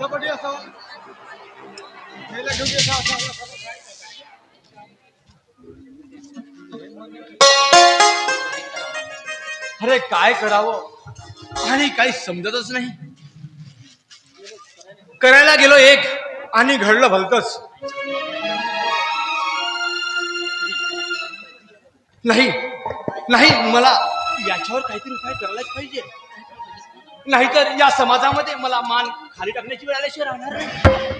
कबड्डी असावा. असा अरे काय करावं? आणि काही समजतच नाही. करायला गेलो एक आणि घडलं भलतच. नाही नाही मला याच्यावर काहीतरी उपाय करायलाच पाहिजे. नाहीतर या समाजामध्ये मला मान खाली टाकण्याची वेळ आल्याशिवाय राहणार नाही.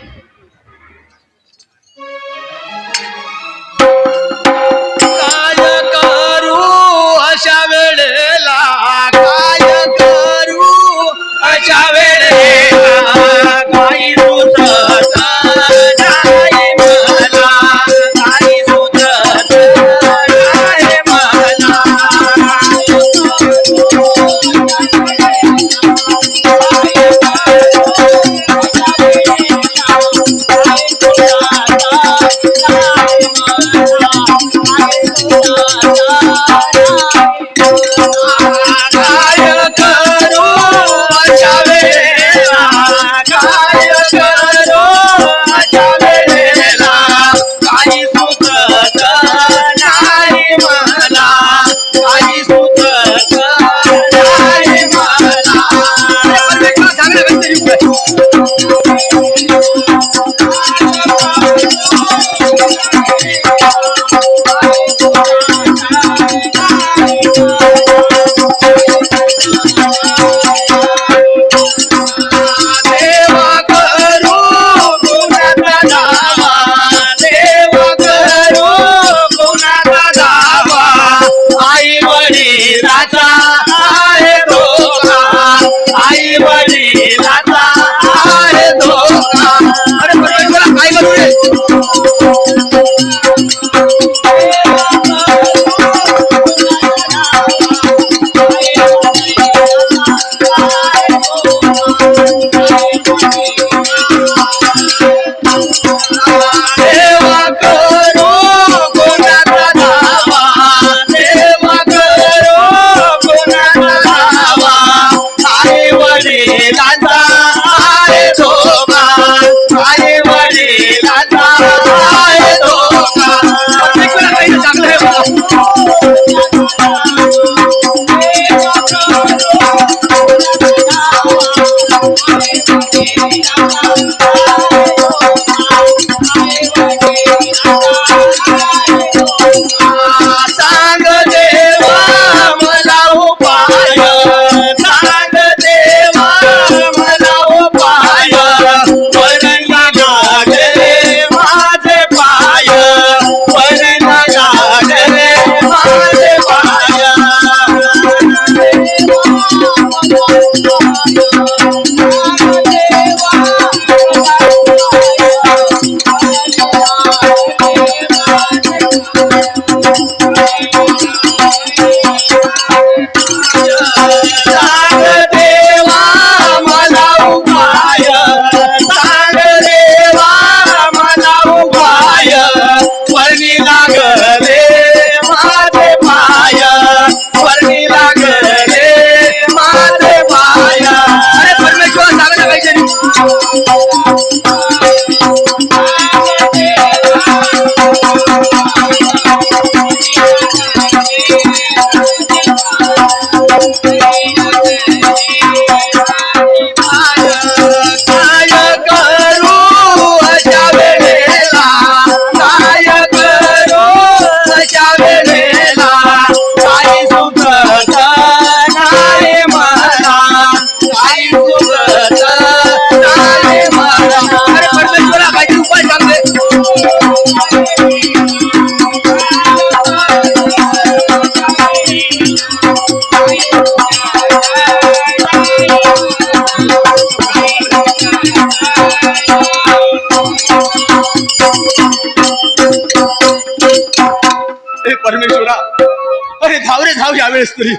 रे धाव यावेळेस तरी.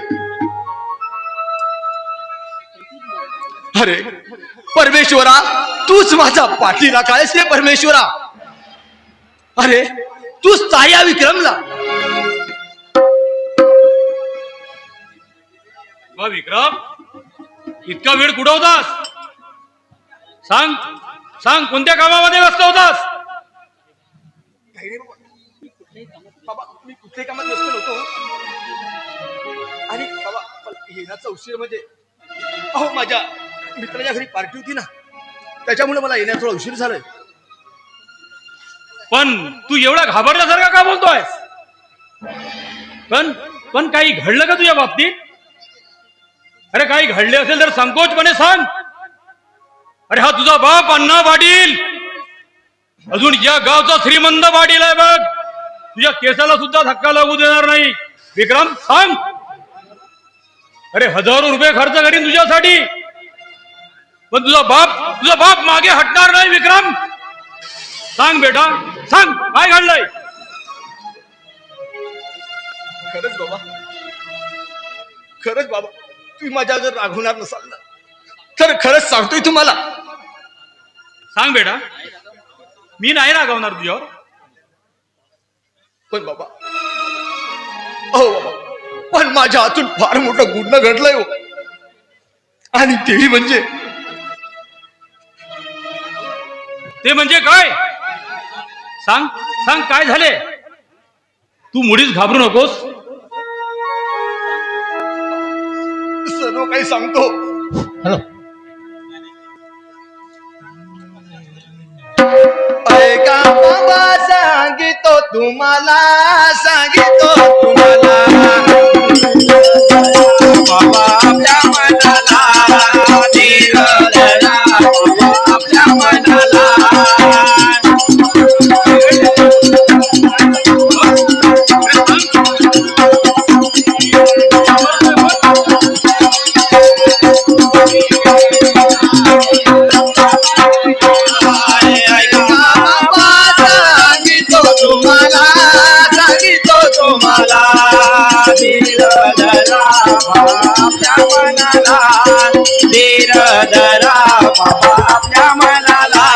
अरे परमेश्वरा तूच माझा पाठीला काळेस रे परमेश्वरा. अरे तूच ताया विक्रमला. विक्रम इतका वेळ कुठं होतास? सांग सांग कोणत्या कामामध्ये व्यस्त होतास? काही नाही बाबा मी कुठल्याही कामात व्यस्त नव्हतो. आणि बाबा येण्याचा उशीर म्हणजे अहो माझ्या मित्राच्या घरी पार्टी होती ना त्याच्यामुळे मला येण्यात थोडा उशीर झालाय. पण तू एवढा घाबरल्यासारखा का बोलतोय पण पण काही घडलं का तुझ्या बाबतीत? अरे काही घडले असेल तर संकोचपणे सांग. अरे हा तुझा बाप अण्णा पाटील. अजून या गावचा श्रीमंत पाटील आहे बघ. तुझ्या केसाला सुद्धा धक्का लागू देणार नाही. विक्रम सांग. अरे हजारो रुपये खर्च करीन तुझ्यासाठी. पण तुझा बाप तुझा बाप मागे हटणार नाही विक्रम. सांग बेटा सांग काय घडलंय? खरंच बाबा खरंच बाबा तुम्ही माझ्या जर रागवणार नसाल ना. तर खरंच सांगतोय तुम्हाला. सांग बेटा मी नाही रागवणार तुझ्यावर. पण बाबा हो बाबा पण माझ्या हातून फार मोठं गुन्हा घडलंय हो. आणि तेही म्हणजे ते म्हणजे काय? सांग सांग काय झाले? तू मुळीच घाबरू नकोस. सर्व काही सांगतो. ऐका बाबा सांगितो तुम्हाला सांगितो तुम्हाला. तुम्हाला धीर धरा आपल्या मनाला धीर आपल्या मनाला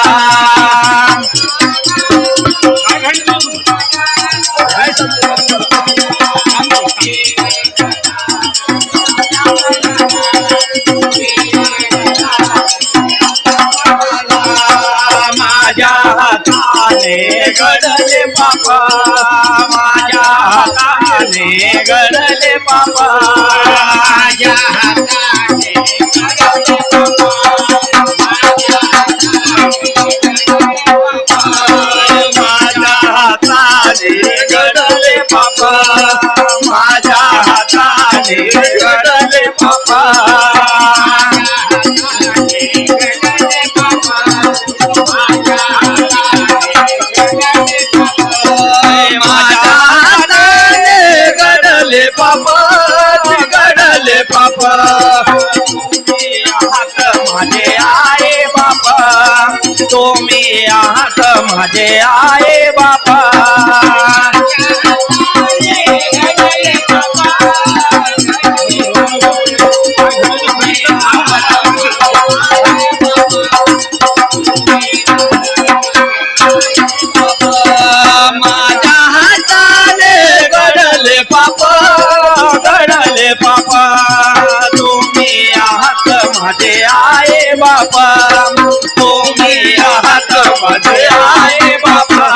माझ्या हाताने घडले बाबा माझ्या हाताने घडले बाबा माझ्या हाताने घडले बाबा माझ्या हाताने घडले बाबा बाबा माझे आहे बाबा तुम्ही आहात माझे आहे बाबा माझे आहे बापा तुम्ही आहात माझे आहे बाबा.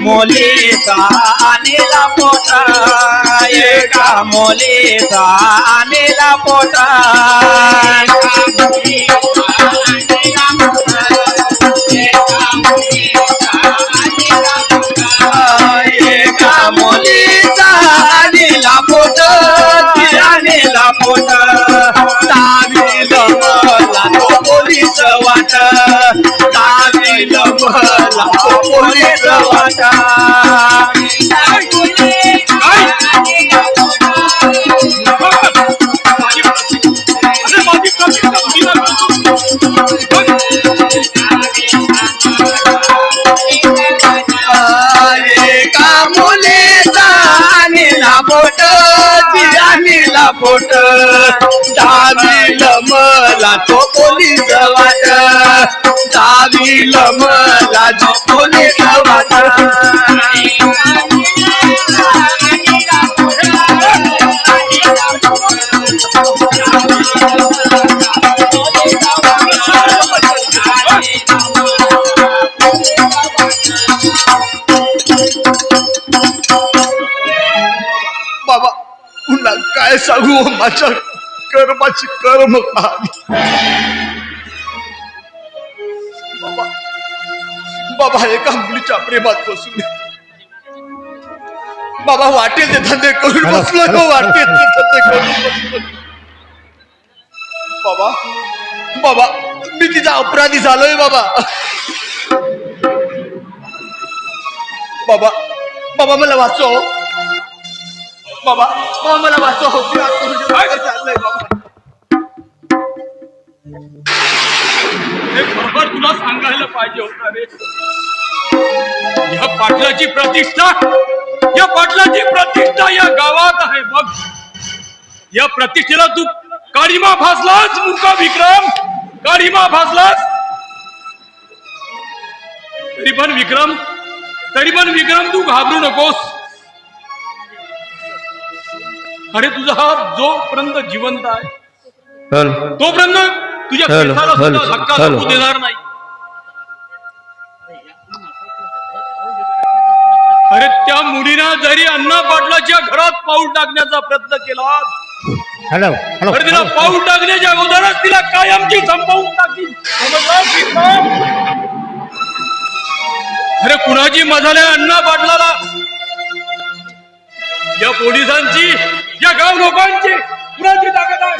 मोली का आणला पोटा एका मुलीचा आणला पोटा. एका मुलीचा आणला पोट आणला पोट. दावील मला तो पोलीस वाट दावील मला तो पोलीस वाट. खोट. पोट दावील मला तो पोलीस वाट. होईल मला झोपले बाबा काय सांगू? माझ्या कर्माची कर्म बाबा बाबा एका मुलीच्या प्रेमात बसून बाबा वाटेल ते धंदे करून बसलो वाटेल ते धंदे करून बसलो. बाबा बाबा मी तिचा अपराधी झालोय बाबा. बाबा बाबा मला वाचव. बाबा बाबा मला वाचवा. मी आत्महत्या बाबा हे तुला सांगायला पाहिजे होता रे. या पाटलाची प्रतिष्ठा या पाटलाची प्रतिष्ठा या गावात आहे बघ. या प्रतिष्ठेला तू काळीमा भासलास मुका विक्रम. काळीमा भासलास तरी पण विक्रम तरी पण विक्रम तू घाबरू नकोस. अरे तुझा हा जोपर्यंत जिवंत आहे तोपर्यंत तुझ्या केसाला सुद्धा हॅलो, धक्का हॅलो. लागू देणार नाही अरे त्या मुलीनं जरी अण्णा पाटलाच्या घरात पाऊल टाकण्याचा प्रयत्न केला हॅलो हॅलो तर तिला पाऊल टाकण्याच्या अगोदरच तिला कायमची संपवून टाकील? अरे कुणाची मजाले अण्णा पाटलाला या पोलिसांची या गाव लोकांची कुणाची ताकद आहे.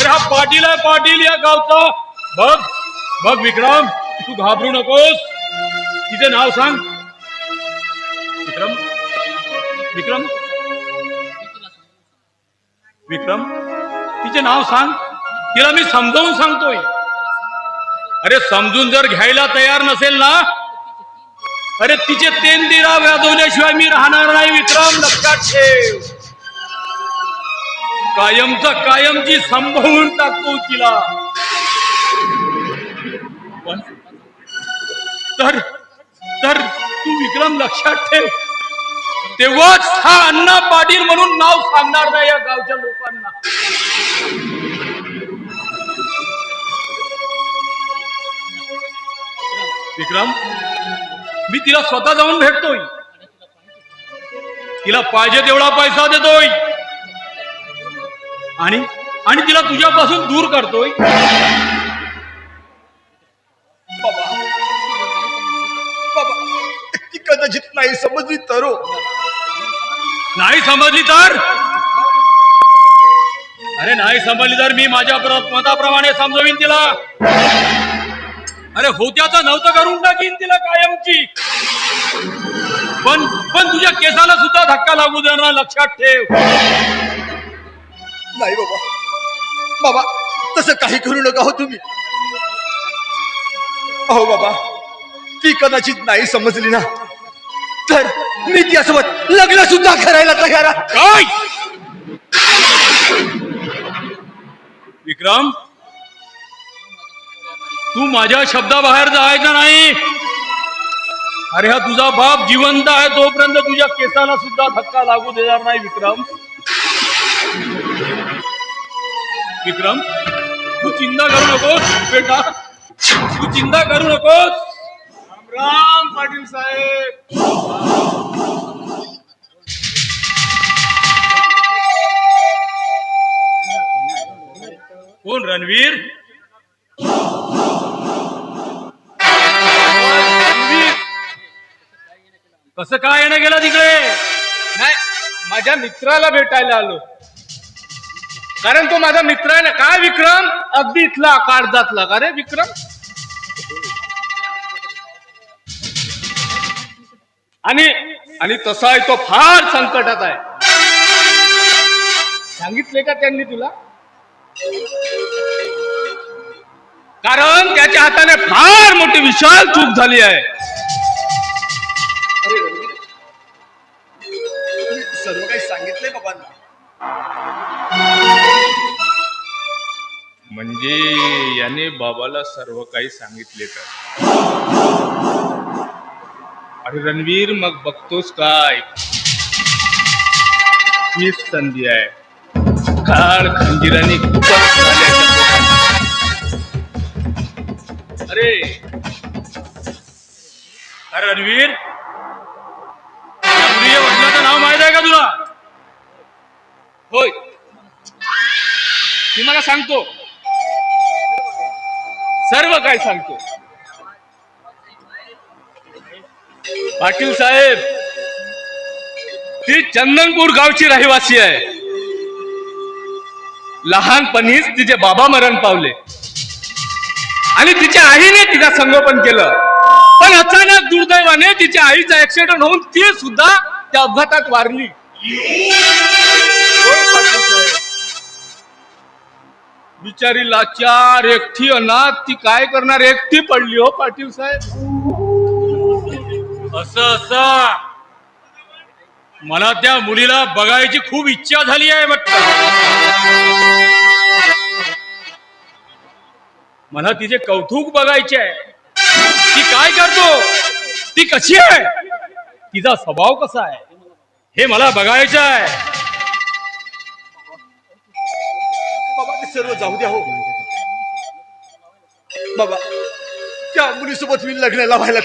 अरे हा पाटील आहे पाटील या गावचा. बघ बघ विक्रम तू घाबरू नकोस. तिचे नाव सांग. विक्रम विक्रम विक्रम तिचे नाव सांग. तिला मी समजावून सांगतोय. अरे समजून जर घ्यायला तयार नसेल ना अरे तिचे तेन दिरा वाजवल्याशिवाय मी राहणार नाही विक्रम लक्षात ठेव. कायमचा कायमची संभवून टाकतो तिला. तर तर तू विक्रम लक्षात ठेव. तेव्हाच हा अण्णा पाटील म्हणून नाव सांगणार नाही या गावच्या लोकांना. विक्रम मी तिला स्वतः जाऊन भेटतोय. तिला पाहिजे तेवढा पैसा देतोय. आणि आणि तिला तुझ्यापासून दूर करतोय. बाबा. बाबा. ती कदाचित नाही समजली तर हो. नाही समजली तर? अरे नाही समजली तर मी माझ्या मताप्रमाणे समजवीन तिला. अरे होत्याचं नव्हतं करून टाकीन तिला कायमची. पण पण तुझ्या केसाला सुद्धा धक्का लागू देणार लक्षात ठेव. नाही बाबा. बाबा तसं काही करू नका हो तुम्ही. अहो बाबा ती कदाचित नाही समजली ना. तर मी त्यासोबत लग्न सुद्धा करायला तयार काय? विक्रम तू माझ्या शब्दाबाहेर जायचं नाही? अरे हा तुझा बाप जिवंत आहे तोपर्यंत तुझ्या केसाला सुद्धा धक्का लागू देणार नाही विक्रम. विक्रम तू चिंता करू नकोस बेटा. तू चिंता करू नकोस. राम पाटील साहेब. कोण रणवीर. कसं काय येणं गेला तिकडे? नाही माझ्या मित्राला भेटायला आलो. कारण तो माझा मित्र आहे ना. काय विक्रम? अगदी इथला काळजातला का रे विक्रम? आणि आणि तसा आहे तो फार संकटात आहे. सांगितले का त्यांनी तुला? कारण त्याच्या हाताने फार मोठी विशाल चूक झाली आहे. याने बाबाला सर्व काही सांगितले तर. अरे रणवीर मग बघतोस काय? हीच संधी आहे. काळ खंजिराने अरे! अरे रणवीर! वडिलाचं नाव माहीत आहे का तुला? होय. मी मला सांगतो. सर्व काय सांगतो. पाटील साहेब ती चंदनपूर गावची रहिवासी आहे. लहानपणीच तिचे बाबा मरण पावले. आणि तिच्या आईने तिला संगोपन केलं. पण अचानक दुर्दैवाने तिच्या आईचा ऍक्सिडेंट होऊन ती सुद्धा त्या अपघातात वारली. बिचारी लाचार एकटी अनाथ ती काय करणार? एकटी पडली हो पाटील साहेब. असं असं. मला त्या मुलीला बघायची खूप इच्छा झाली आहे मला तिचे कौतुक बघायचे आहे. ती काय करतो? ती कशी आहे? तिचा स्वभाव कसा आहे? हे मला बघायचं आहे. सर्व जाऊ द्या हो बाबा त्या मुलीसोबत मी लग्नाला व्हायला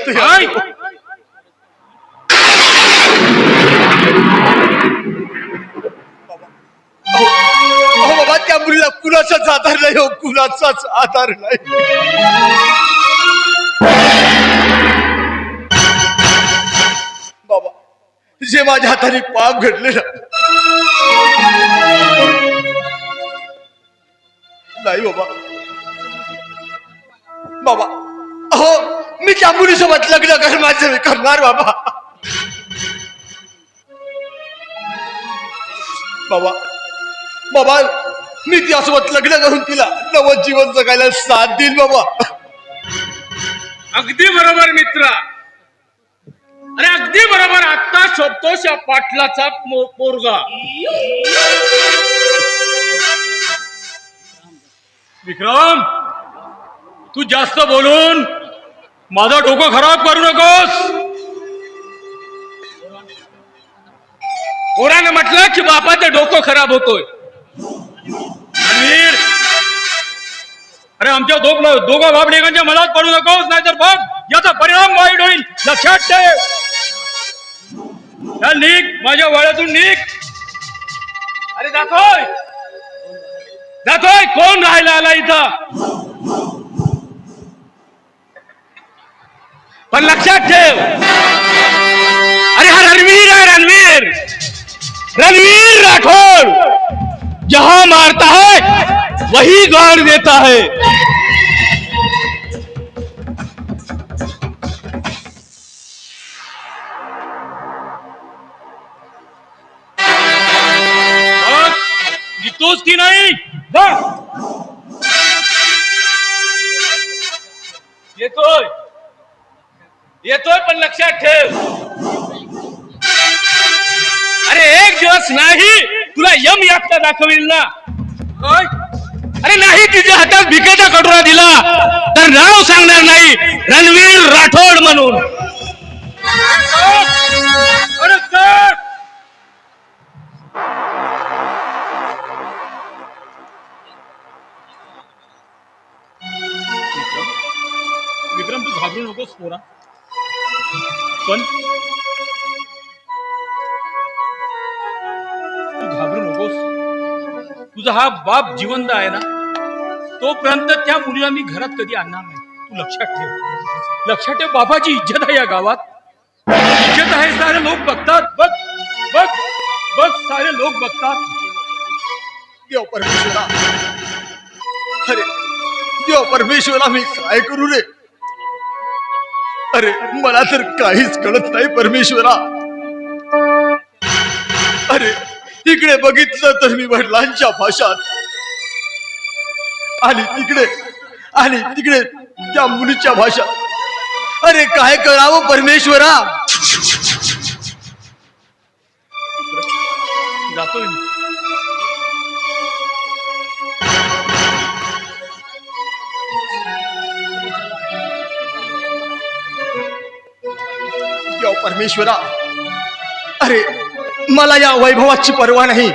बाबा त्या मुलीला कुणाचाच आधार नाही हो? कुणाचाच आधार नाही बाबा जे माझ्या हाताने पाप घडले ना नाही बाबा. बाबा अहो मी त्या मुलीसोबत लग्न करण्याचं करणार बाबा. बाबा बाबा मी तिच्यासोबत लग्न करून तिला नवं जीवन जगायला साथ देईल बाबा. अगदी बरोबर मित्रा. अरे अगदी बरोबर. आता शोधतोस या पाटलाचा पोरगा. विक्रम तू जास्त बोलून माझं डोकं खराब करू नकोस. पोरानं म्हटलं की बापाचं डोकं खराब होतोय. रणवीर अरे आमच्या दोघ दोघं बाबडेकांच्या मनात पडू नकोस नाहीतर बघ याचा परिणाम वाईट होईल. लक्षात ठेव. चल निघ माझ्या वाड्यातून निघ. अरे दाखव जातोय कोण राहायला आला इथं पण अरे हा, रणवीर आहे रणवीर। रणवीर राठौर, जहाँ मारता है, वही गाड़ देता है। की नाही। येतोय. येतोय पण लक्षात ठेव. अरे एक दिवस नाही तुला यम यात्रा दाखवेल ना. अरे नाही तिच्या हातात भिकेचा कटोरा दिला. तर नाव सांगणार नाही रणवीर राठोड म्हणून. विक्रम तू घाबरू नकोस पोरा. पण तू घाबरू नकोस. तुझा हा बाप जिवंत आहे ना तोपर्यंत त्या मुलीला मी घरात कधी आणणार नाही. तू लक्षात ठेव. लक्षात ठेव बाबाची इज्जत आहे या गावात. इज्जत आहे सारे लोक बघतात. बघ बघ बघ सारे लोक बघतात. देव परमेश्वरा. अरे देव परमेश्वरा मी काय करू रे? अरे मला तर काहीच कळत नाही परमेश्वरा. अरे इकडे बघितलं तर मी वडिलांच्या भाषात. आणि तिकडे आणि तिकडे त्या मुलीच्या भाषात. अरे काय करावं परमेश्वरा? जातोय देव परमेश्वरा. अरे मला या वैभवाची पर्वा नाही.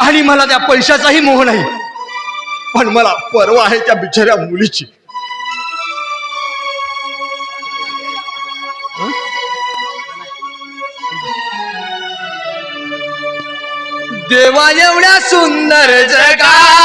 आणि मला त्या पैशाचाही मोह नाही. पण मला पर्वा आहे त्या बिचाऱ्या मुलीची. देवा एवढ्या सुंदर जगात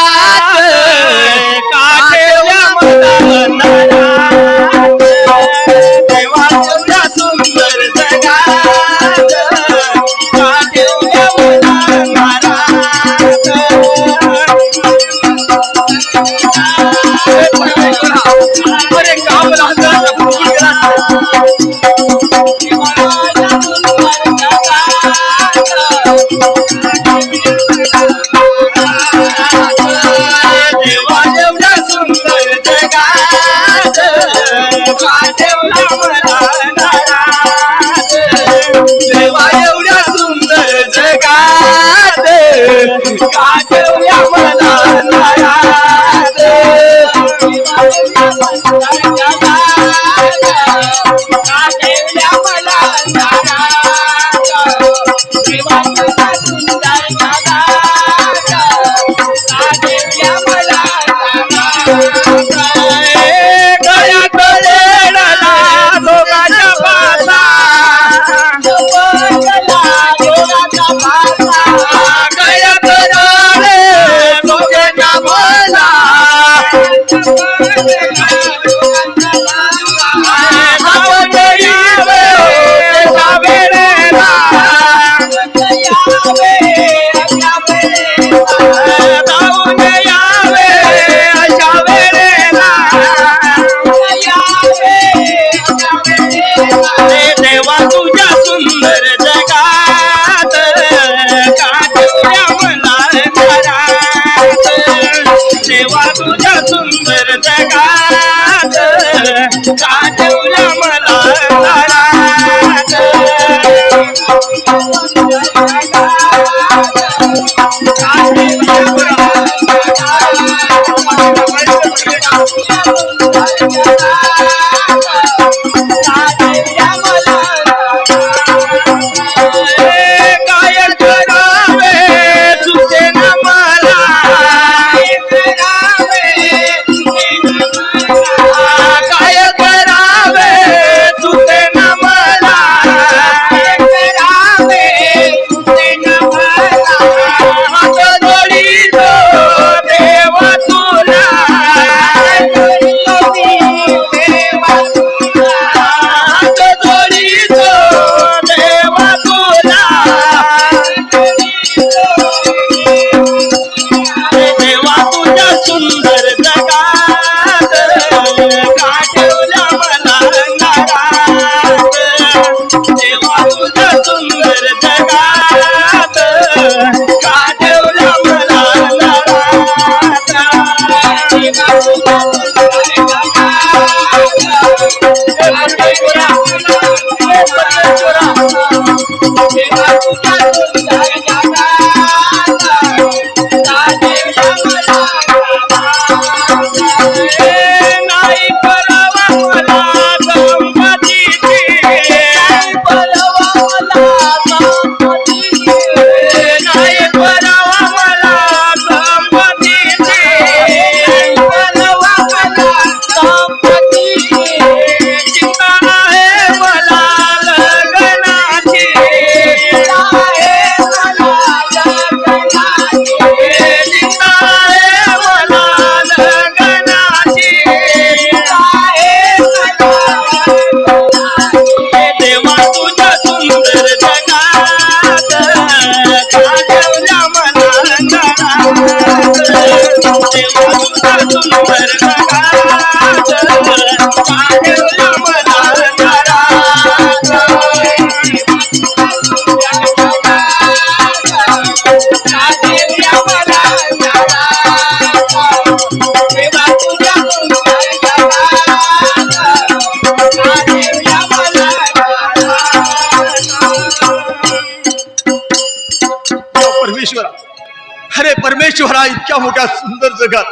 ईश्वर हा इतक्या मोठ्या सुंदर जगात.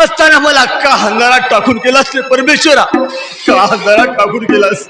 असताना मला का हंगारात टाकून केलास ते परमेश्वरा? का हंगारात टाकून केलास?